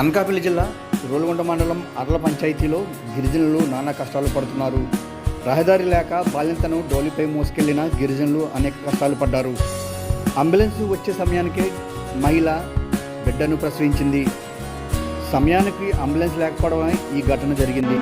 అనకాపల్లి జిల్లా రోలుగొండ మండలం అర్ల పంచాయతీలో గిరిజనులు నానా కష్టాలు పడుతున్నారు. రహదారి లేక బాలింతను డోలిపై మోసుకెళ్ళిన గిరిజనులు అనేక కష్టాలు పడ్డారు. అంబులెన్స్ వచ్చే సమయానికే మహిళ బిడ్డను ప్రసవించింది. సమయానికి అంబులెన్స్ లేకపోవడమే ఈ ఘటన జరిగింది.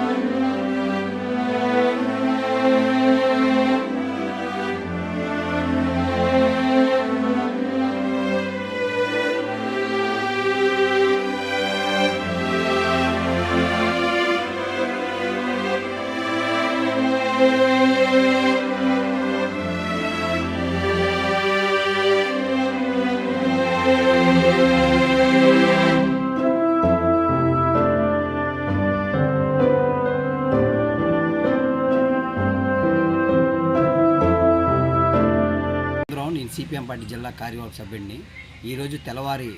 నేను సిపిఎం పార్టీ జిల్లా కార్యవర్గ సభ్యుడిని. ఈరోజు తెల్లవారి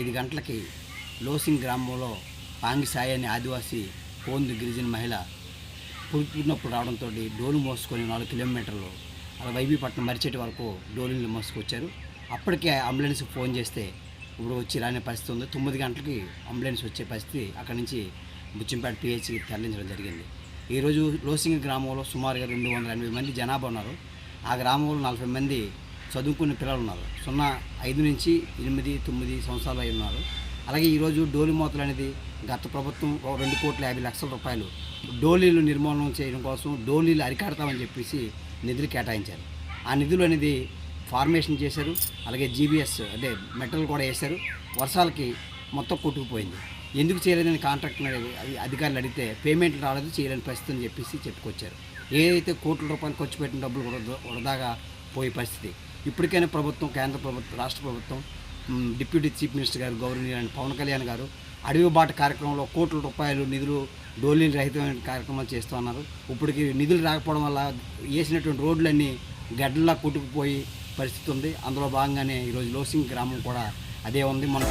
ఐదు గంటలకి లోసింగ్ గ్రామంలో పాంగి సాయి అనే ఆదివాసీ కోందు గిరిజన మహిళ పుట్టినప్పుడు రావడంతో డోలు మోసుకొని నాలుగు కిలోమీటర్లు అలా వైబీ పట్టణం మరిచేటి వరకు డోలుని మోసుకొచ్చారు. అప్పటికే అంబులెన్స్ ఫోన్ చేస్తే ఇప్పుడు వచ్చి రాని పరిస్థితి ఉంది. తొమ్మిది గంటలకి అంబులెన్స్ వచ్చే పరిస్థితి అక్కడి నుంచి బుచ్చింపేట పిహెచ్కి తరలించడం జరిగింది. ఈరోజు లోసింగ్ గ్రామంలో సుమారుగా రెండు వందల ఎనభై మంది జనాభా ఉన్నారు. ఆ గ్రామంలో నలభై మంది చదువుకున్న పిల్లలు ఉన్నారు. సున్నా ఐదు నుంచి ఎనిమిది తొమ్మిది సంవత్సరాలు అయి ఉన్నారు. అలాగే ఈరోజు డోలి మోతలు అనేది గత ప్రభుత్వం రెండు కోట్ల యాభై లక్షల రూపాయలు డోలీలు నిర్మూలన చేయడం కోసం డోలీలు అరికాడతామని చెప్పేసి నిధులు కేటాయించారు. ఆ నిధులు అనేది ఫార్మేషన్ చేశారు అలాగే జీబీఎస్ అంటే మెటల్ కూడా వేశారు. వర్షాలకి మొత్తం కొట్టుకుపోయింది. ఎందుకు చేయలేదని కాంట్రాక్ట్ అధికారులు అడిగితే పేమెంట్ రాలేదు చేయలేని పరిస్థితి అని చెప్పేసి చెప్పుకొచ్చారు. ఏదైతే కోట్ల రూపాయలు ఖర్చు పెట్టిన డబ్బులు వృధాగా పోయే పరిస్థితి. ఇప్పటికైనా ప్రభుత్వం కేంద్ర ప్రభుత్వం రాష్ట్ర ప్రభుత్వం డిప్యూటీ చీఫ్ మినిస్టర్ గారు గౌరవనీయులైన పవన్ కళ్యాణ్ గారు అడవి బాట కార్యక్రమంలో కోట్ల రూపాయలు నిధులు డోలీలు రహితమైన కార్యక్రమాలు చేస్తూ ఉన్నారు. ఇప్పటికి నిధులు రాకపోవడం వల్ల వేసినటువంటి రోడ్లన్నీ గడ్డలా కొట్టుకుపోయి పరిస్థితి ఉంది. అందులో భాగంగానే ఈరోజు లోసింగ్ గ్రామం కూడా అదే ఉంది. మనం